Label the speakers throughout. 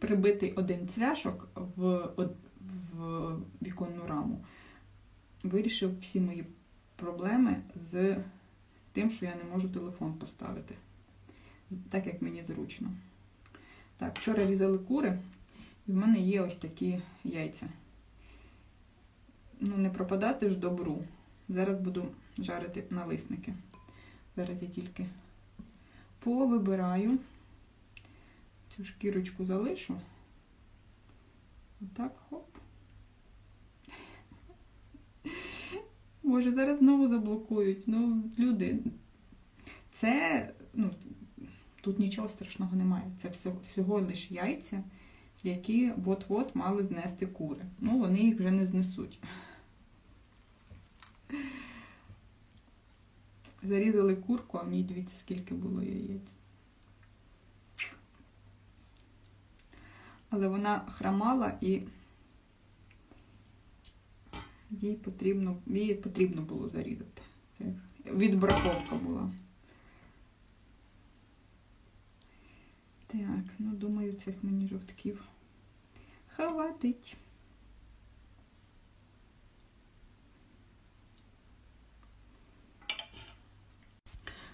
Speaker 1: прибитий один цвяшок в, в віконну раму. Вирішив всі мої проблеми з тим, що я не можу телефон поставити. Так як мені зручно. Так, вчора різали кури, і в мене є ось такі яйця. Ну, не пропадати ж добру. Зараз буду жарити налисники. Зараз я тільки повибираю. Цю шкірочку залишу. Отак, хоп. Може, зараз знову заблокують. Ну, люди, це, ну, тут нічого страшного немає. Це все, всього лише яйця, які от-от мали знести кури. Ну, вони їх вже не знесуть. Зарізали курку, а в ній дивіться, скільки було яєць. Але вона хромала і їй потрібно, їй потрібно було зарізати. Це відбраковка була. Так, ну думаю, цих мені жовтків хватить.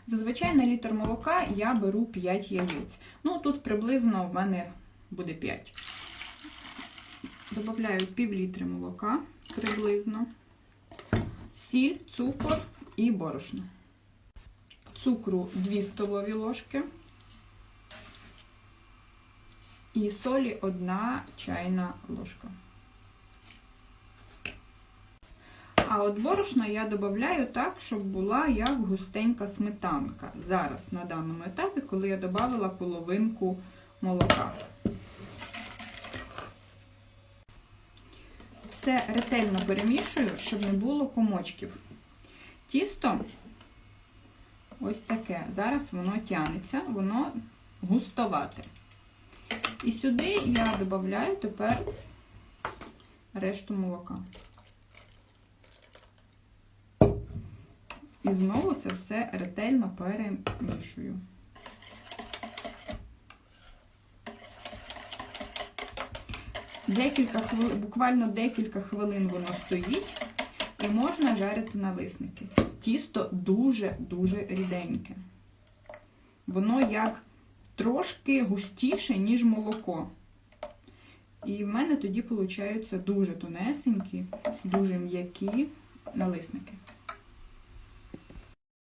Speaker 1: Зазвичай на літр молока я беру 5 яєць. Ну, тут приблизно в мене буде 5. Добавляю пів літри молока приблизно, сіль, цукор і борошно. Цукру 2 столові ложки. І солі 1 чайна ложка. А от борошно я додаю так, щоб була як густенька сметанка. Зараз, на даному етапі, коли я додала половинку молока. Все ретельно перемішую, щоб не було комочків. Тісто ось таке. Зараз воно тянеться, воно густовате. І сюди я додаю тепер решту молока. І знову це все ретельно перемішую. Декілька хвилин, буквально декілька хвилин воно стоїть і можна жарити налисники. Тісто дуже-дуже ріденьке. Воно як трошки густіше, ніж молоко. І в мене тоді виходить, дуже тонесенькі, дуже м'які налисники.